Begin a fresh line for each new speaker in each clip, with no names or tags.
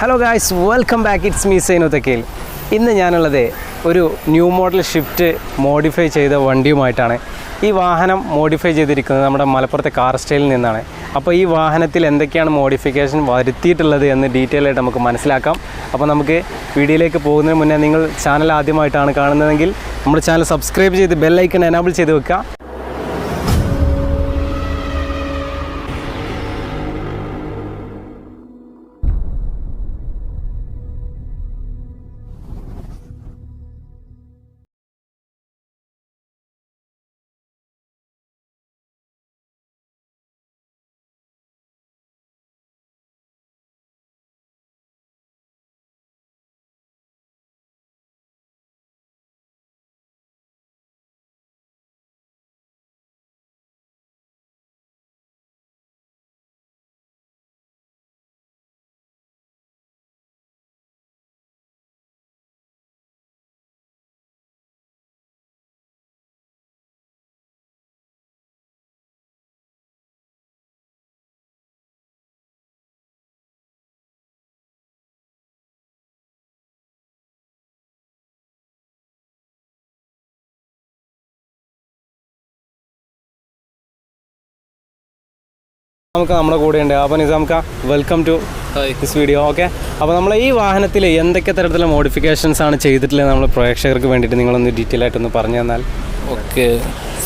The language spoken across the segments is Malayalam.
Hello guys welcome back it's me സൈനുത്തക്കയിൽ ഇന്ന് ഞാനുള്ളത് ഒരു ന്യൂ മോഡൽ ഷിഫ്റ്റ് മോഡിഫൈ ചെയ്ത വണ്ടിയുമായിട്ടാണ്. ഈ വാഹനം മോഡിഫൈ ചെയ്തിരിക്കുന്നത് നമ്മുടെ മലപ്പുറത്തെ കാർ സ്റ്റൈലിൽ നിന്നാണ്. അപ്പോൾ ഈ വാഹനത്തിൽ എന്തൊക്കെയാണ് മോഡിഫിക്കേഷൻ വരുത്തിയിട്ടുള്ളത് എന്ന് ഡീറ്റെയിൽ ആയിട്ട് നമുക്ക് മനസ്സിലാക്കാം. അപ്പോൾ നമുക്ക് വീഡിയോയിലേക്ക് പോകുന്നതിന് മുന്നേ നിങ്ങൾ ചാനൽ ആദ്യമായിട്ടാണ് കാണുന്നതെങ്കിൽ നമ്മുടെ ചാനൽ സബ്സ്ക്രൈബ് ചെയ്ത് ബെല്ലൈക്കൺ എനാബിൾ ചെയ്ത് വെക്കുക. നമുക്ക് നമ്മുടെ കൂടെ ഉണ്ട്. അപ്പോൾ നിസാംക്ക welcome to this video okay അപ്പോൾ നമ്മൾ ഈ വാഹനത്തിൽ എന്തൊക്കെ തരത്തിലുള്ള മോഡിഫിക്കേഷൻസ് ആണ് ചെയ്തിട്ടുള്ളത് നമ്മൾ പ്രേക്ഷകർക്ക് വേണ്ടിയിട്ട് നിങ്ങളൊന്ന് ഡീറ്റെയിൽ ആയിട്ടൊന്ന് പറഞ്ഞു തന്നാൽ?
ഓക്കെ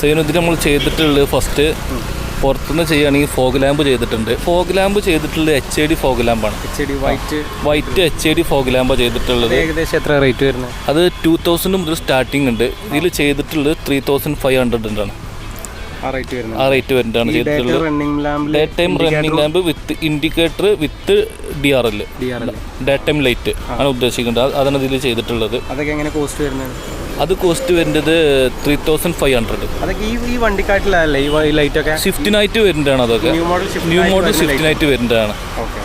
സൈനുദ്ദീൻ നമ്മൾ ചെയ്തിട്ടുള്ളത് ഫസ്റ്റ് പുറത്തുനിന്ന് ചെയ്യുകയാണെങ്കിൽ ഫോഗ് ലാമ്പ് ചെയ്തിട്ടുണ്ട്. ഫോഗ് ലാമ്പ് ചെയ്തിട്ടുള്ളത് H I D fog ലാമ്പാണ്
H I D white
white H I D fog lamp ചെയ്തിട്ടുള്ളത്.
ഏകദേശം എത്ര റേറ്റ് വരുന്നത്?
അത് ടു തൗസൻഡ് മുതൽ സ്റ്റാർട്ടിംഗ് ഉണ്ട്. ഇതിൽ ചെയ്തിട്ടുള്ളത് ത്രീ തൗസൻഡ് ഫൈവ് ഹൺഡ്രഡ് ആണ്.
ആ റേറ്റ്
വരുന്നതാണ് ചെയ്തിട്ടുള്ളത്. Day time running lamp with indicator with D R L
D
time light ആണ് ഉദ്ദേശിക്കുന്നത്. അത് അതാണ് ഇതിൽ ചെയ്തിട്ടുള്ളത്.
അതൊക്കെ എങ്ങനെ കോസ്റ്റ് വരുന്നത്?
അത് കോസ്റ്റ് വരുന്നത് ത്രീ തൗസൻഡ് ഫൈവ് ഹൺഡ്രഡ്
അതൊക്കെ ഈ വണ്ടിക്കാട്ടിലല്ലേ? ഈ ലൈറ്റ് ഒക്കെ?
സ്വിഫ്റ്റിനായിട്ട് വരുന്നതാണ് അതൊക്കെ.
ന്യൂ മോഡൽ
സ്വിഫ്റ്റിനായിട്ട് വരുന്നതാണ്.
ഓക്കെ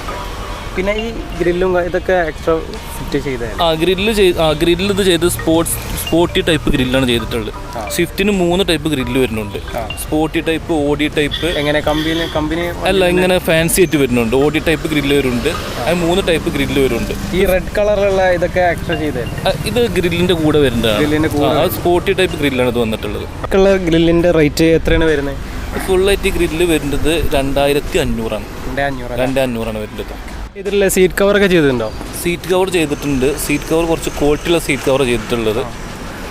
പിന്നെ ഈ ഗ്രില്ലും ഇതൊക്കെ എക്സ്ട്രാ ഫിറ്റ് ചെയ്തായിരുന്നു
ആ ഗ്രില്ല് ചെയ്ത് ആ ഗ്രില്ല് ഇത് ചെയ്ത് സ്പോർട്സ് സ്പോർട്ടി ടൈപ്പ് ഗ്രില്ലാണ് ചെയ്തിട്ടുള്ളത്. സ്വിഫ്റ്റിന് മൂന്ന് ടൈപ്പ് ഗ്രില്ല് വരുന്നുണ്ട്. സ്പോർട്ടി ടൈപ്പ് ഓഡി ടൈപ്പ്
എങ്ങനെ കമ്പനി കമ്പനി
അല്ല ഇങ്ങനെ ഫാൻസി ആയിട്ട് വരുന്നുണ്ട്. ഓഡി ടൈപ്പ് ഗ്രില്ല് വരുന്നുണ്ട്. അത് മൂന്ന് ടൈപ്പ് ഗ്രില്ല് വരുന്നുണ്ട്.
ഈ റെഡ് കളറുള്ള ഇതൊക്കെ എക്സ്ട്രാ ചെയ്തായിരുന്നു
ഇത് ഗ്രില്ലിന്റെ കൂടെ വരുന്നതാണ്. സ്പോർട്ടി ടൈപ്പ് ഗ്രില്ലാണ് ഇത് വന്നിട്ടുള്ളത്.
കളർ ഗ്രില്ലിന്റെ റേറ്റ് എത്രയാണ് വരുന്നത്?
ഫുൾ ആയിട്ട് ഗ്രില്ല് വരുന്നത് രണ്ടായിരത്തി അഞ്ഞൂറാണ്.
രണ്ടേ അഞ്ഞൂറ്
രണ്ട് അഞ്ഞൂറാണ് വരുന്നത്.
ഇതിലുള്ള സീറ്റ് കവർ ഒക്കെ ചെയ്തിട്ടുണ്ടോ?
സീറ്റ് കവർ ചെയ്തിട്ടുണ്ട്. സീറ്റ് കവർ കുറച്ച് ക്വാളിറ്റിയുള്ള സീറ്റ് കവർ ചെയ്തിട്ടുള്ളത്.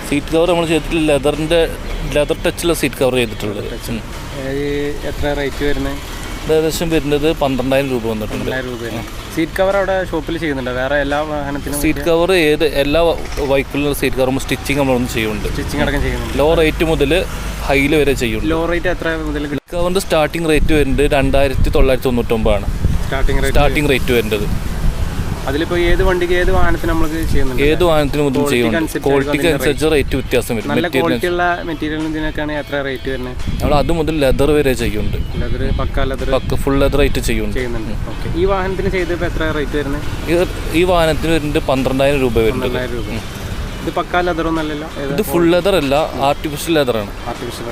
സീറ്റ് കവർ നമ്മൾ ചെയ്തിട്ടുള്ള ലെതറിന്റെ ലെതർ ടച്ചുള്ള സീറ്റ് കവർ ചെയ്തിട്ടുള്ളത്.
എത്ര റേറ്റ് വരുന്നത്
ഏകദേശം വരുന്നത് പന്ത്രണ്ടായിരം രൂപ വന്നിട്ടുണ്ട്.
സീറ്റ് കവർ അവിടെ ഷോപ്പിൽ ചെയ്യുന്നുണ്ട്? വേറെ എല്ലാ വാഹനത്തിനും
സീറ്റ് കവർ ഏത് എല്ലാ വൈക്കിളിലും സീറ്റ് കവറും സ്റ്റിച്ചിങ് നമ്മളൊന്നും ചെയ്യുന്നുണ്ട്.
സ്റ്റിച്ചിങ് അടക്കം ചെയ്യുന്നുണ്ട്.
ലോ റേറ്റ് മുതൽ ഹൈയിൽ വരെ ചെയ്യും
ലോ റേറ്റ് എത്ര മുതൽ
കവറിന്റെ സ്റ്റാർട്ടിംഗ് റേറ്റ് വരുന്നത് രണ്ടായിരത്തി തൊള്ളായിരത്തി തൊണ്ണൂറ്റൊമ്പതാണ്.
സ്റ്റാർട്ടിംഗ് റേറ്റ്
വരേണ്ടത്. റേറ്റ് വരുന്നത്
ഏത് വണ്ടിക്ക് ഏത് വാഹനത്തിന് നമുക്ക് ചെയ്യുന്നുണ്ട്?
ഏത് വാഹനത്തിന് മുതൽ ചെയ്യുന്നുണ്ട്? ക്വാളിറ്റിക്ക് അനുസരിച്ച് റേറ്റ് വ്യത്യാസം വരും.
നല്ല
മെറ്റീരിയൽ
ക്വാളിറ്റി ഉള്ള മെറ്റീരിയലിന് ഇതിനൊക്കെയാണ് എത്ര റേറ്റ് വരുന്നത്?
നമ്മൾ അത് മുതൽ ലെതർ വരെ ചെയ്യുന്നുണ്ട്.
ലെതർ പക്ക ലെതർ
പക്ക ഫുൾ ലെതർ ആയിട്ട് ചെയ്യുന്നുണ്ട്.
ഓക്കെ ഈ വാഹനത്തിന് ചെയ്തപ്പോൾ എത്ര റേറ്റ് വരുന്നത്?
ഇത് ഈ വാഹനത്തിന് വരുന്നത് പന്ത്രണ്ടായിരം രൂപ വരുന്നത്.
ഇത് പക്ക
ഇത് ഫുൾ ലെതർ അല്ല ആർട്ടിഫിഷ്യൽ ലെതറാണ്
ആർട്ടിഫിഷ്യൽ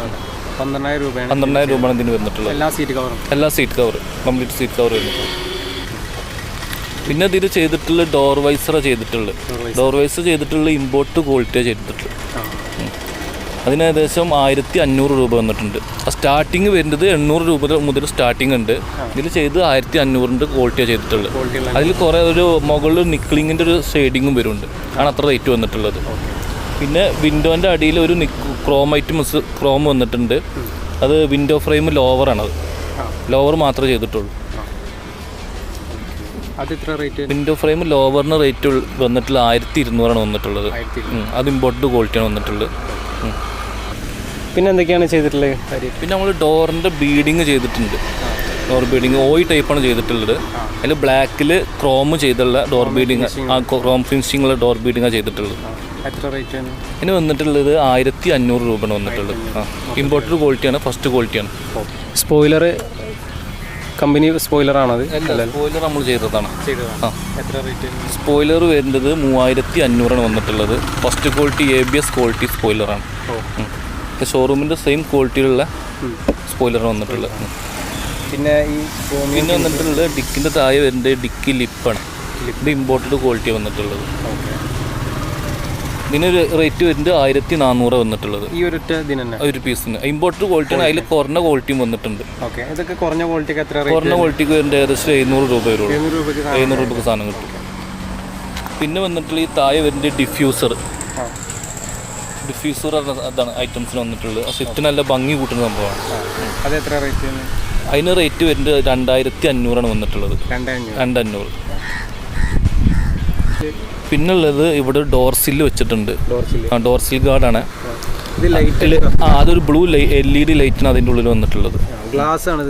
പന്ത്രണ്ടായിരം രൂപയാണ്
പന്ത്രണ്ടായിരം രൂപയാണ് ഇതിന് വന്നിട്ടുള്ളത്.
എല്ലാ സീറ്റ് കവറും
എല്ലാ seat cover complete seat cover വരുന്നത് പിന്നെ ഇതിൽ ചെയ്തിട്ടുള്ള ഡോർ വൈസറ ചെയ്തിട്ടുള്ളത്. ഡോർ വൈസർ ചെയ്തിട്ടുള്ള ഇമ്പോർട്ട് ക്വാളിറ്റിയാണ് ചെയ്തിട്ടുള്ളത്. അതിന് ഏകദേശം ആയിരത്തി അഞ്ഞൂറ് രൂപ വന്നിട്ടുണ്ട്. സ്റ്റാർട്ടിങ് വരുന്നത് എണ്ണൂറ് രൂപ മുതൽ സ്റ്റാർട്ടിങ് ഉണ്ട്. ഇതിൽ ചെയ്ത് ആയിരത്തി അഞ്ഞൂറിന്റെ ക്വാളിറ്റിയാണ് ചെയ്തിട്ടുള്ളത്. അതിൽ കുറേ ഒരു മുകളിൽ നിക്ലിങ്ങിന്റെ ഒരു ഷെയ്ഡിങ്ങും വരുന്നുണ്ട്. ആണ് അത്ര റേറ്റ് വന്നിട്ടുള്ളത്. പിന്നെ വിൻഡോന്റെ അടിയിൽ ഒരു ക്രോമൈറ്റ് മിസ് ക്രോം വന്നിട്ടുണ്ട്. അത് വിൻഡോ ഫ്രെയിം ലോവറാണത്. ലോവർ മാത്രമേ ചെയ്തിട്ടുള്ളൂ. വിൻഡോ ഫ്രെയിം ലോവറിന് റേറ്റ് വന്നിട്ടുള്ള ആയിരത്തി ഇരുന്നൂറാണ് വന്നിട്ടുള്ളത്. അത് ഇമ്പോർട്ടഡ് ക്വാളിറ്റിയാണ് വന്നിട്ടുള്ളത്.
പിന്നെ എന്തൊക്കെയാണ് ചെയ്തിട്ടുള്ളത്
പിന്നെ നമ്മൾ ഡോറിന്റെ ബീഡിങ് ചെയ്തിട്ടുണ്ട്. ഡോർ ബീഡിങ് ഓയി ടൈപ്പാണ് ചെയ്തിട്ടുള്ളത്. അതിൽ ബ്ലാക്കിൽ ക്രോം ചെയ്തുള്ള ഡോർ ബീഡിങ് ആ ക്രോം ഫിനിഷിങ്ങുള്ള ഡോർ ബീഡിങ്ങാണ് ചെയ്തിട്ടുള്ളത്.
എത്ര റേറ്റ്
ഇതിന് വന്നിട്ടുള്ളത് ആയിരത്തി അഞ്ഞൂറ് രൂപയാണ് വന്നിട്ടുള്ളത്. ആ ഇമ്പോർട്ടഡ് ക്വാളിറ്റിയാണ് ഫസ്റ്റ് ക്വാളിറ്റിയാണ്
സ്പോയിലർ കമ്പനി സ്പോയിലറാണത്
സ്പോയിലർ നമ്മൾ ചെയ്തതാണ്. ആ.
എത്ര റേറ്റ്
സ്പോയിലർ വരുന്നത് മൂവായിരത്തി അഞ്ഞൂറാണ് വന്നിട്ടുള്ളത്. First quality A B S quality സ്പോയിലറാണ് ഷോറൂമിന്റെ സെയിം ക്വാളിറ്റിയിലുള്ള സ്പോയിലർ വന്നിട്ടുള്ളത്.
പിന്നെ ഈ
പിന്നെ വന്നിട്ടുള്ളത് ഡിക്കിന്റെ താഴെ വരുന്നത് ഡിക്കി ലിപ്പാണ്. ലിപ്പ്. ഇമ്പോർട്ടഡ് ക്വാളിറ്റി വന്നിട്ടുള്ളത്.
ഓക്കെ
ഇതിന് റേറ്റ് വരുന്നത് ആയിരത്തി നാനൂറ് വന്നിട്ടുള്ളത്.
ഈ ഒരു
ഒരു പീസിന് ഇമ്പോർട്ടഡ് ക്വാളിറ്റിയാണ് അതിൽ കുറഞ്ഞ ക്വാളിറ്റിയും വന്നിട്ടുണ്ട്.
ഇതൊക്കെ കുറഞ്ഞ ക്വാളിറ്റിക്ക് എത്ര
കുറഞ്ഞ ക്വാളിറ്റിക്ക് വരുന്നത് ഏകദേശം എഴുന്നൂറ് രൂപ വരുള്ളൂ.
എഴുന്നൂറ് രൂപയ്ക്ക് സാധനം
രൂപക്ക് സാധനം കിട്ടും. പിന്നെ വന്നിട്ടുള്ള ഈ താഴെ വരുന്നത് ഡിഫ്യൂസർ ഡിഫ്യൂസർ അതാണ് ഐറ്റംസിന് വന്നിട്ടുള്ളത്. സെറ്റ് നല്ല ഭംഗി കൂട്ടുന്ന സംഭവമാണ്.
അത് എത്ര റേറ്റ്
അതിന് റേറ്റ് വരുന്നത് രണ്ടായിരത്തി അഞ്ഞൂറാണ് വന്നിട്ടുള്ളത്.
രണ്ടഞ്ഞൂറ്
പിന്നുള്ളത് ഇവിടെ ഡോർ സില്ല്
വെച്ചിട്ടുണ്ട്.
ഡോർ സിൽ ഗാർഡാണ് ആ അതൊരു ബ്ലൂ എൽ ഇ ഡി ലൈറ്റാണ് അതിന്റെ ഉള്ളിൽ വന്നിട്ടുള്ളത്.
ഗ്ലാസ് ആണ്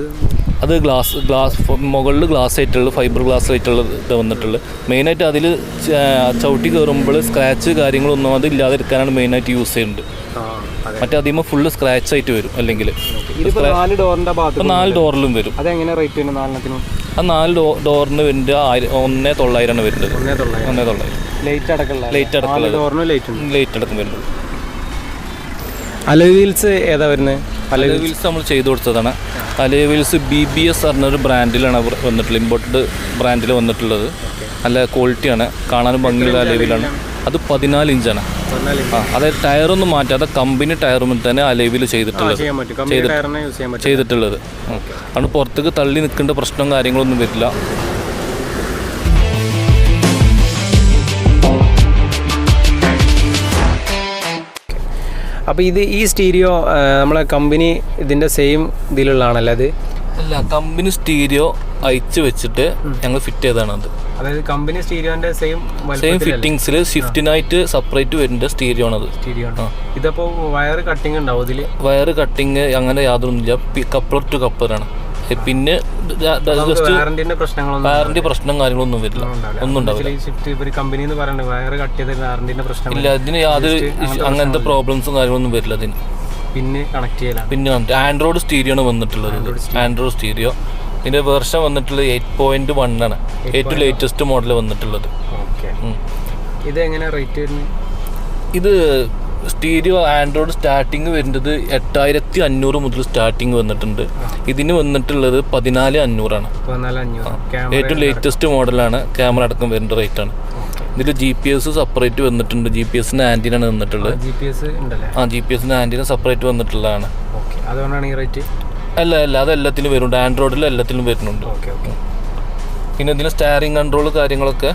അത് ഗ്ലാസ് ഗ്ലാസ് മുകളിൽ ഗ്ലാസ് ആയിട്ടുള്ള ഫൈബർ ഗ്ലാസ് ആയിട്ടുള്ള ഇത് വന്നിട്ടുള്ളത്. മെയിനായിട്ട് അതിൽ ചവിട്ടി കയറുമ്പോൾ സ്ക്രാച്ച് കാര്യങ്ങളൊന്നും അത് ഇല്ലാതിരിക്കാനാണ് മെയിനായിട്ട് യൂസ് ചെയ്യുന്നത് മറ്റേ അതിമ ഫുള്ള് സ്ക്രാച്ച് ആയിട്ട് വരും അല്ലെങ്കിൽ
നാല്
നാല് ഡോറിലും വരും.
അതെങ്ങനെ റേറ്റ് നാലെണ്ണത്തിനും?
ആ നാല് ഡോ ഡോറിന് വരുന്നത് ആയിരം ഒന്നേ തൊള്ളായിരമാണ് വരുന്നത്.
ഒന്നേ തൊള്ളായിരം.
ഒന്നേ തൊള്ളായിരം.
ലൈറ്റ് അടക്കമുള്ള
ലൈറ്റ്
ലൈറ്റ് ഉണ്ട്.
ലൈറ്റ് അടക്കം വരുന്നത്.
അലോയ് വീൽസ് ഏതാ വരുന്നത്
അലവീൽസ് നമ്മൾ ചെയ്തു കൊടുത്തതാണ്. അലവീൽസ് ബി ബി എസ് പറഞ്ഞൊരു ബ്രാൻഡിലാണ് അവർ വന്നിട്ടുള്ളത്. ഇമ്പോർട്ടഡ് ബ്രാൻഡിൽ വന്നിട്ടുള്ളത്. നല്ല ക്വാളിറ്റിയാണ് കാണാനും ഭംഗിയുള്ള അലവീലാണ്. അത് പതിനാല് ഇഞ്ചാണ്. അതായത് ടയറൊന്നും മാറ്റാതെ കമ്പനി ടയറും തന്നെ അലേവിൽ ചെയ്തിട്ടുള്ളത്. ചെയ്തിട്ടുള്ളത്. അതുകൊണ്ട് പുറത്തേക്ക് തള്ളി നിൽക്കേണ്ട പ്രശ്നവും കാര്യങ്ങളൊന്നും വരില്ല.
അപ്പോൾ ഇത് ഈ സ്റ്റീരിയോ നമ്മളെ കമ്പനി ഇതിന്റെ സെയിം ഇതിലുള്ളതാണല്ലേ അത്?
അല്ല കമ്പനി സ്റ്റീരിയോ അയച്ചു വെച്ചിട്ട് ഞങ്ങൾ ഫിറ്റ് ചെയ്തതാണ് അത്.
അതായത് കമ്പനി സ്റ്റീരിയോന്റെ സെയിം
സെയിം ഫിറ്റിംഗ്സിൽ ഷിഫ്റ്റിനായിട്ട് സെപ്പറേറ്റ് വരുന്ന സ്റ്റീരിയോ
ആണ്. ആണ് ഇതപ്പോ വയർ കട്ടിങ് ഉണ്ടാവും ഇതിൽ?
വയർ കട്ടിങ് അങ്ങനെ യാതൊന്നുമില്ല കപ്പർ ടു കപ്പറാണ് പിന്നെ ജസ്റ്റ് വാറണ്ടി പ്രശ്നം കാര്യങ്ങളൊന്നും വരില്ല. ഒന്നും ഉണ്ടാവില്ല. ഇല്ല അതിന് യാതൊരു അങ്ങനത്തെ പ്രോബ്ലംസും കാര്യങ്ങളൊന്നും വരില്ല അതിന്
പിന്നെ കണക്ട് ചെയ്യലാണ്.
പിന്നെ ആൻഡ്രോയിഡ് സ്റ്റീരിയോ ആണ് വന്നിട്ടുള്ളത്. ആൻഡ്രോയിഡ് സ്റ്റീരിയോ ഇതിന്റെ വേർഷൻ വന്നിട്ടുള്ളത് എയ്റ്റ് പോയിന്റ് വൺ ആണ്. ഏറ്റവും ലേറ്റസ്റ്റ് മോഡൽ വന്നിട്ടുള്ളത്.
ഇത് എങ്ങനെ റേറ്റ് വരുന്നത്?
ഇത് സ്റ്റീരിയോ ആൻഡ്രോയിഡ് സ്റ്റാർട്ടിങ് വരുന്നത് എട്ടായിരത്തി അഞ്ഞൂറ് മുതൽ സ്റ്റാർട്ടിങ് വന്നിട്ടുണ്ട്. ഇതിന് വന്നിട്ടുള്ളത് പതിനാല് അഞ്ഞൂറാണ്. ഏറ്റവും ലേറ്റസ്റ്റ് മോഡലാണ് ക്യാമറ അടക്കം വരുന്ന റേറ്റ് ആണ്. ഇതിൽ ജി പി എസ് സെപ്പറേറ്റ് വന്നിട്ടുണ്ട്. ജി പി ആന്റിന ആന്റിനാണ് വന്നിട്ടുള്ളത്
ജി പി എസ് ഉണ്ടല്ലേ?
ആ ജി പി എസിന്റെ ആന്റിന സെപ്പറേറ്റ് വന്നിട്ടുള്ളതാണ്.
ഓക്കെ അതുകൊണ്ടാണ് ഈ റേറ്റ്
അല്ല അല്ല അത് എല്ലാത്തിലും വരുന്നുണ്ട്. ആൻഡ്രോയിഡിൽ എല്ലാത്തിലും വരുന്നുണ്ട്.
ഓക്കെ ഓക്കെ
പിന്നെ ഇതിന് സ്റ്റാറിങ് കൺട്രോൾ കാര്യങ്ങളൊക്കെ?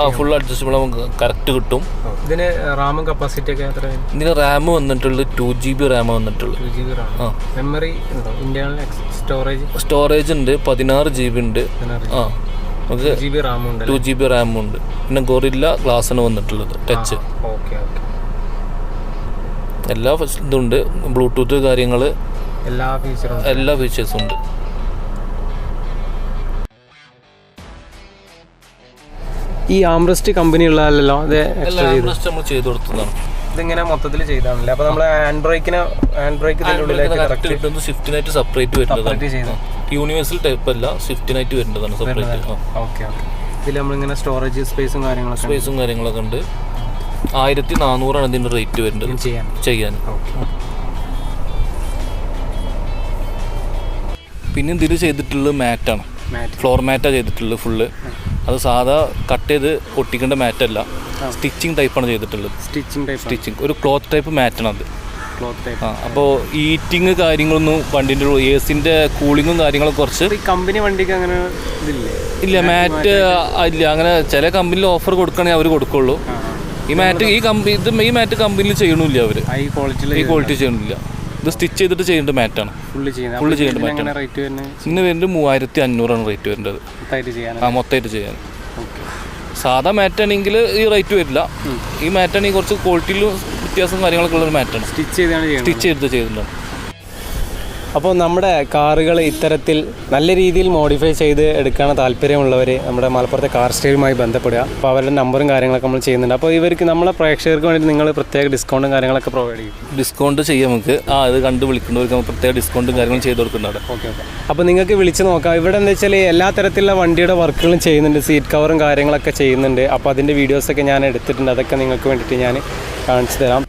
ആ ഫുൾ അഡ്ജസ്റ്റബിൾ നമുക്ക് കറക്റ്റ് കിട്ടും.
ഇതിന് റാമും കപ്പാസിറ്റി ഒക്കെ എത്രയാണ്
ഇതിന് റാം വന്നിട്ടുള്ളത് ടു ജി ബി റാം വന്നിട്ടുള്ളത്.
മെമ്മറി സ്റ്റോറേജ്
സ്റ്റോറേജ് ഉണ്ട്? പതിനാറ് ജി ബി ഉണ്ട്. ആ. നമുക്ക് ടു ജി ബി റാമും ഉണ്ട്. പിന്നെ ഗൊറില്ല ഗ്ലാസ്സാണ് വന്നിട്ടുള്ളത് ടച്ച്
ഓക്കെ ഓക്കെ.
എല്ലാ ഇതുണ്ട്. ബ്ലൂടൂത്ത് കാര്യങ്ങൾ
എല്ലാ ഫീച്ചറും
എല്ലാ ഫീച്ചേഴ്സും ഉണ്ട്.
ഈ ആംബ്രസ്റ്റ് കമ്പനി ഉള്ളതല്ലോ
നമ്മൾ ചെയ്തു കൊടുത്തതാണ്.
ഇതിങ്ങനെ മൊത്തത്തിൽ ചെയ്താണല്ലേ? അപ്പൊ നമ്മൾ ഹാൻഡ് ബ്രേക്കിന് ഹാൻഡ് ബ്രേക്ക്
കിട്ടുന്നത് സ്വിഫ്റ്റിനായിട്ട് സെപ്പറേറ്റ്
വരുന്നത്
യൂണിവേഴ്സൽ ടൈപ്പ് അല്ല സ്വിഫ്റ്റിനായിട്ട് വരുന്നതാണ് സെപ്പറേറ്റ്
ഓക്കെ ഓക്കെ ഇതിൽ നമ്മളിങ്ങനെ സ്റ്റോറേജ് സ്പേസും കാര്യങ്ങളൊക്കെ
സ്പേസും കാര്യങ്ങളൊക്കെ ഉണ്ട്. ആയിരത്തി നാനൂറാണ് ഇതിന്റെ റേറ്റ് വരുന്നത്.
ചെയ്യാൻ.
ചെയ്യാൻ. പിന്നെ ഇതിൽ ചെയ്തിട്ടുള്ളത് മാറ്റാണ്
മാറ്റ്
ഫ്ലോർ മാറ്റാണ് ചെയ്തിട്ടുള്ളത് ഫുള്ള് അത് സാധാ കട്ട് ചെയ്ത് ഒട്ടിക്കേണ്ട മാറ്റല്ല സ്റ്റിച്ചിങ് ടൈപ്പാണ് ചെയ്തിട്ടുള്ളത്.
Stitching type
stitching. ഒരു ക്ലോത്ത് ടൈപ്പ് മാറ്റാണ് അത്.
Cloth type.
ആ അപ്പോൾ ഈറ്റിങ് കാര്യങ്ങളൊന്നും വണ്ടിന്റെ എ സിന്റെ കൂളിങ്ങും കാര്യങ്ങളൊക്കെ കുറച്ച്
ഈ കമ്പനി വണ്ടിക്ക് അങ്ങനെ ഇതില്ലേ?
ഇല്ല മാറ്റ് ഇല്ല അങ്ങനെ ചില കമ്പനിയിൽ ഓഫർ കൊടുക്കുകയാണെങ്കിൽ അവർ കൊടുക്കുള്ളൂ. ഈ മാറ്റ് ഈ കമ്പനി ഇത് ഈ മാറ്റ് കമ്പനിയിൽ ചെയ്യണില്ല അവർ
ഹൈ ക്വാളിറ്റി
ഈ ക്വാളിറ്റി ചെയ്യണില്ല. ഇത് സ്റ്റിച്ച് ചെയ്തിട്ട് ചെയ്യേണ്ട മാറ്റാണ്.
ഫുള്ള്
ചെയ്യേണ്ട
മാറ്റാണ്.
ഇന്ന് വരുന്നത്? മൂവായിരത്തി അഞ്ഞൂറാണ് റേറ്റ് വരുന്നത്. ആ മൊത്തമായിട്ട് ചെയ്യാൻ. സാധാ മാറ്റാണെങ്കിൽ ഈ റേറ്റ് വരില്ല. ഈ മാറ്റാണെങ്കിൽ കുറച്ച് ക്വാളിറ്റിയിലും വ്യത്യാസം കാര്യങ്ങളൊക്കെ ഉള്ളൊരു മാറ്റാണ്.
സ്റ്റിച്ച് ചെയ്താണ്
സ്റ്റിച്ച് ചെയ്ത് ചെയ്തിട്ടുണ്ട്.
അപ്പോൾ നമ്മുടെ കാറുകൾ ഇത്തരത്തിൽ നല്ല രീതിയിൽ മോഡിഫൈ ചെയ്ത് എടുക്കാൻ താല്പര്യമുള്ളവർ നമ്മുടെ മലപ്പുറത്തെ കാർ സ്റ്റേയുമായി ബന്ധപ്പെടുക. അപ്പോൾ അവരുടെ നമ്പറും കാര്യങ്ങളൊക്കെ നമ്മൾ ചെയ്യുന്നുണ്ട്. അപ്പോൾ ഇവർക്ക് നമ്മളെ പ്രേക്ഷകർക്ക് വേണ്ടി നിങ്ങൾ പ്രത്യേക ഡിസ്കൗണ്ടും കാര്യങ്ങളൊക്കെ പ്രൊവൈഡ് ചെയ്യും.
ഡിസ്കൗണ്ട് ചെയ്യാം നമുക്ക്. ആ അത് കണ്ട് വിളിക്കുന്നവർക്ക് നമുക്ക് പ്രത്യേക ഡിസ്കൗണ്ടും കാര്യങ്ങളും ചെയ്ത് കൊടുക്കുന്നുണ്ട്
ഓക്കെ ഓക്കെ അപ്പോൾ നിങ്ങൾക്ക് വിളിച്ച് നോക്കാം. ഇവിടെ എന്താ വെച്ചാൽ എല്ലാ തരത്തിലുള്ള വണ്ടിയുടെ വർക്കുകളും ചെയ്യുന്നുണ്ട്. സീറ്റ് കവറും കാര്യങ്ങളൊക്കെ ചെയ്യുന്നുണ്ട്. അപ്പോൾ അതിന്റെ വീഡിയോസൊക്കെ ഞാൻ എടുത്തിട്ടുണ്ട്. അതൊക്കെ നിങ്ങൾക്ക് വേണ്ടിയിട്ട് ഞാൻ കാണിച്ചു തരാം.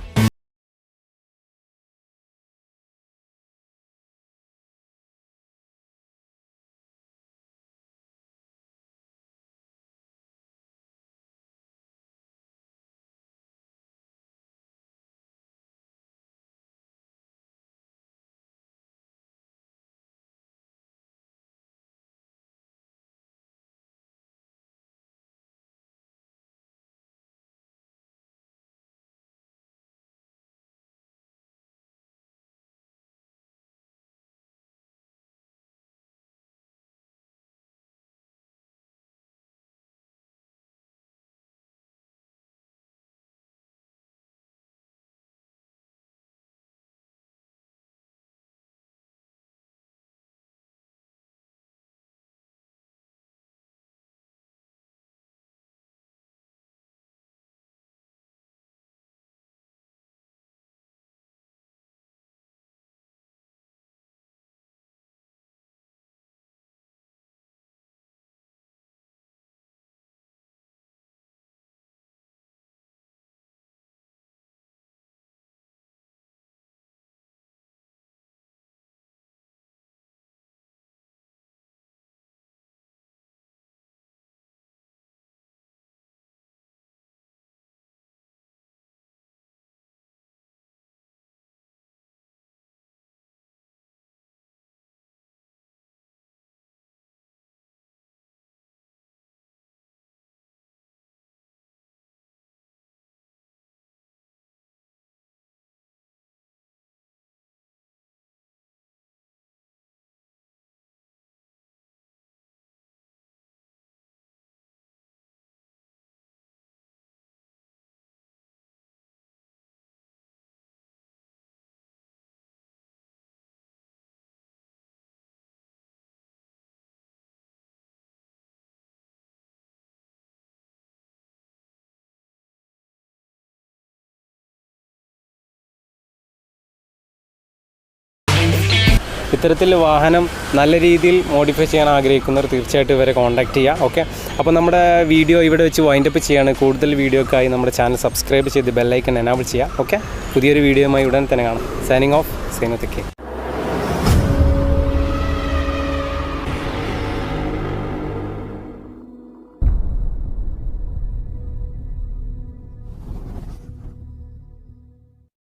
ഇത്തരത്തിൽ വാഹനം നല്ല രീതിയിൽ മോഡിഫൈ ചെയ്യാൻ ആഗ്രഹിക്കുന്നവർ തീർച്ചയായിട്ടും ഇവരെ കോൺടാക്ട് ചെയ്യുക ഓക്കെ അപ്പോൾ നമ്മുടെ വീഡിയോ ഇവിടെ വെച്ച് വൈൻഡപ്പ് ചെയ്യാണ്. കൂടുതൽ വീഡിയോക്കായി നമ്മുടെ ചാനൽ സബ്സ്ക്രൈബ് ചെയ്ത് ബെല്ലൈക്കൺ എനാബിൾ ചെയ്യുക ഓക്കെ പുതിയൊരു വീഡിയോയുമായി ഉടൻ തന്നെ കാണാം. Signing off സൈനത്തക്കെ